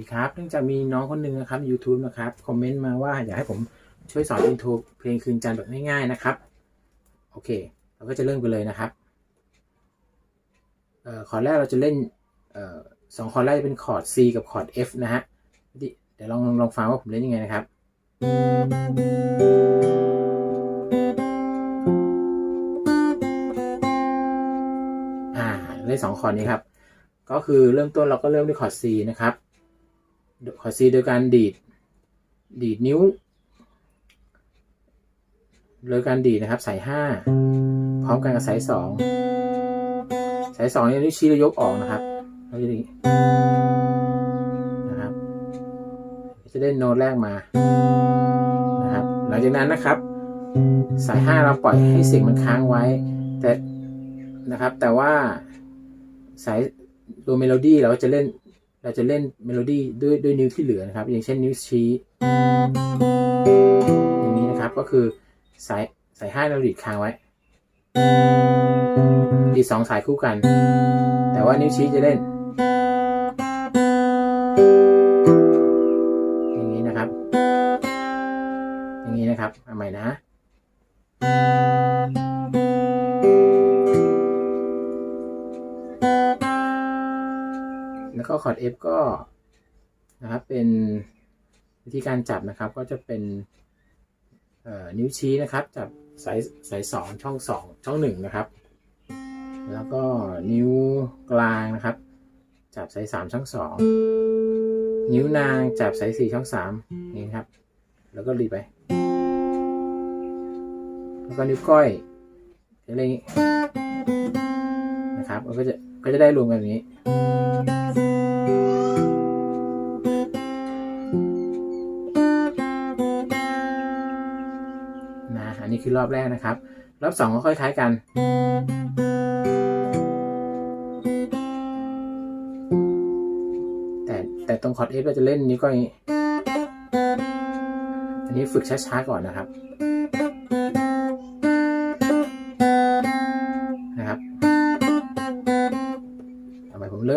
ดีครับเนื่องจากมีน้องคนหนึ่งนะครับ YouTube นะครับ คอมเมนต์มาว่าอยากให้ผมช่วยสอนอินโทรเพลงคืนจันทร์แบบง่ายๆนะครับ โอเค เราก็จะเริ่มกันเลยนะครับออคอร์ดแรกเราจะเล่นออสองคอร์ดแรกจะเป็นคอร์ด C กับคอร์ด F นะฮะ เดี๋ยวลองลองฟังว่าผมเล่นยังไงนะครับ อ่า เล่นสองคอร์ดนี้ครับ ก็คือเริ่มต้นเราก็เริ่มด้วยคอร์ด C นะครับ คอร์ด C โดยการดีด ดีดนิ้ว โดยการดีดนะครับสายห้าพร้อมกันกับสายสองสายสองนี่นิ้วชี้เรายกออกนะครับเราจะดีนะครับ จะได้โน้ตแรกมานะครับ หลังจากนั้นนะครับ สายห้าเราปล่อยให้เสียงมันค้างไว้ แต่นะครับแต่ว่าสายตัวเมโลดี้เราจะเล่น เราจะเล่นเมโลดี้ด้วยด้วยนิ้วที่เหลือนะครับ อย่างเช่นนิ้วชี้ อย่างนี้นะครับก็คือสายสายห้าเราดีดค้างไว้ดีดสองสายคู่กัน แต่ว่านิ้วชี้จะเล่น อย่างนี้นะครับ อย่างนี้นะครับเอาใหม่นะ แล้วก็คอร์ด F ก็นะครับเป็นวิธีการจับนะครับก็จะเป็นนิ้วชี้นะครับ จับสายสายสองช่องสองช่องหนึ่งนะครับ แล้วก็นิ้วกลางนะครับ จับสายสามช่องสองนิ้วนางจับสายสี่ช่องสามนี่ครับ แล้วก็รีไป แล้วก็นิ้วก้อยจะเล่นอย่างนี้นะครับมันก็จะ ก็จะได้รวมกันอย่างนี้ นะอันนี้คือรอบแรกนะครับ รอบสองก็ค่อยคล้ายกันแต่แต่ตรงคอร์ด F เราจะเล่นนิ้วก้อยอันนี้ฝึกช้าๆก่อนนะครับ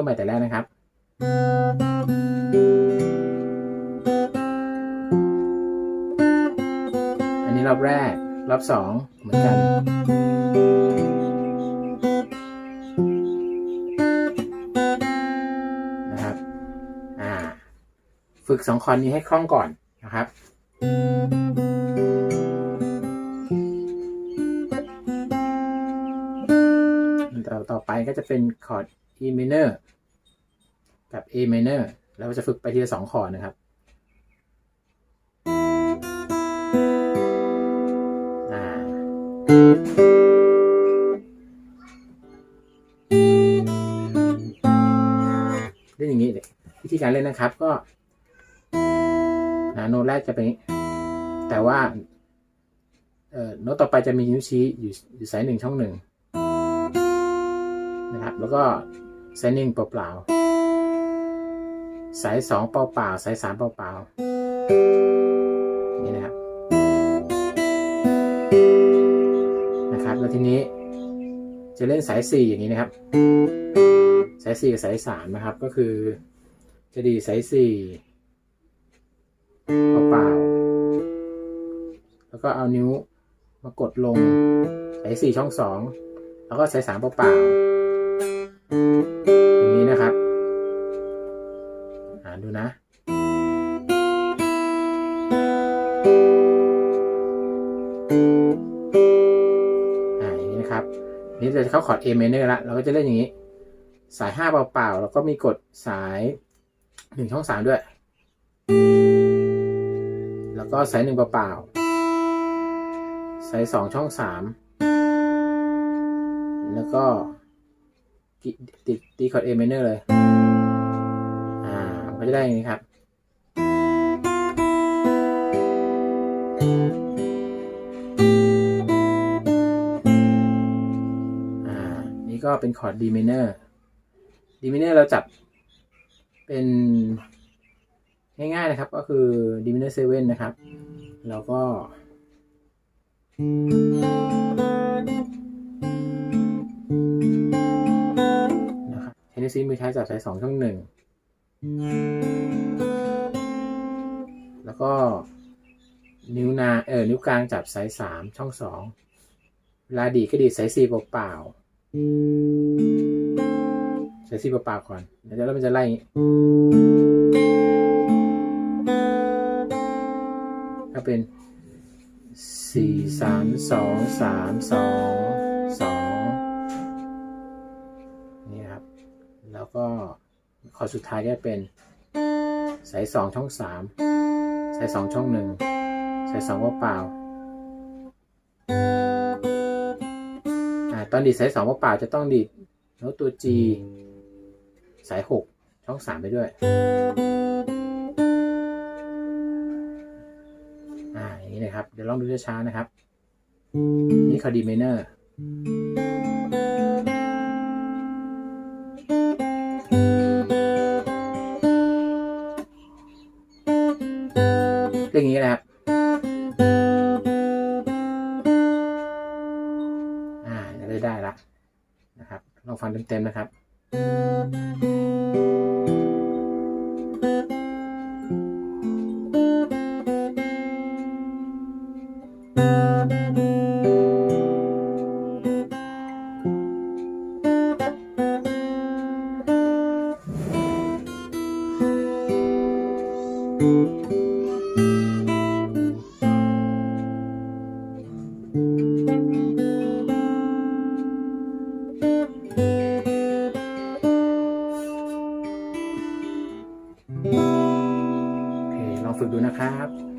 ริ่มใหม่แต่แรกนะครับ อันนี้รอบแรก รอบสองเหมือนกันนะครับอ่าฝึกสองคอนนี้ให้คล่องก่อนนะครับต่อต่อไปก็จะเป็นคอร์ด E minor กับ A minor แล้วจะฝึกไปทีละสองคอร์ดนะครับเล่นอย่างนี้เลยวิธีการเล่นนะครับก็โน้ตแรกจะเป็นนี้แต่ว่าโน้ตต่อไปจะมีนิ้วชี้อยู่อยู่สายหนึ่งช่องหนึ่งนะครับ แล้วก็สายหนึ่งเปล่าๆ สายสองเปล่าๆสายสามเปล่าๆนี่นะครับนะครับแล้วทีนี้จะเล่นสายสี่อย่างนี้นะครับ สายสี่กับสายสามนะครับก็คือ จะดีสายสี่เปล่าๆแล้วก็เอานิ้วมากดลงสายสี่ช่องสองแล้วก็สายสามเปล่าๆอย่างนี้นะครับานดูนะอย่างนี้นะครับ นี่จะเข้าคอร์ด A minor ละเราก็จะเล่นอย่างนี้ สายห้าเปล่าๆ แล้วก็มีกดสายหนึ่งช่องสามด้วย แล้วก็สายหนึ่งเปล่าๆ สายสองช่องสามแล้วก็ติดตีคอร์ด A minor เลยอ่ามัน ก็จะได้อย่างนี้ครับ อ่า นี่ก็เป็นคอร์ด D minor D minor เนอร์เราจับเป็นง่ายๆนะครับ ก็คือ D minor 7นะครับ แล้วก็ นะครับเทนนิสซีมือท้ายจับสายสองช่องหนึ่ง แล้วก็นิ้วนาเออนิ้วกลางจับสายสามช่องสองเวลาดีก็ดีสายสี่เปล่าๆสายสี่เปล่าๆก่อนแล้วแล้วมันจะไล่อย่างงี้ก็เป็นสี่สามสองสามสองสองนี่ครับ แล้วก็ คอร์ดสุดท้ายก็เป็น สายสองช่องสามสายสองช่องหนึ่งสายสองว่าเปล่าอตอนดีดสายสองว่าเปล่าจะต้องดีดโน้ตตัว G สายหกช่องสามไปด้วยอ่าอย่างนี้นะครับ เดี๋ยวลองดูช้าๆนะครับ นี่คอร์ดีเมเนอร์ ลองฟังเต็มๆนะครับโอ ฝึกดูนะครับ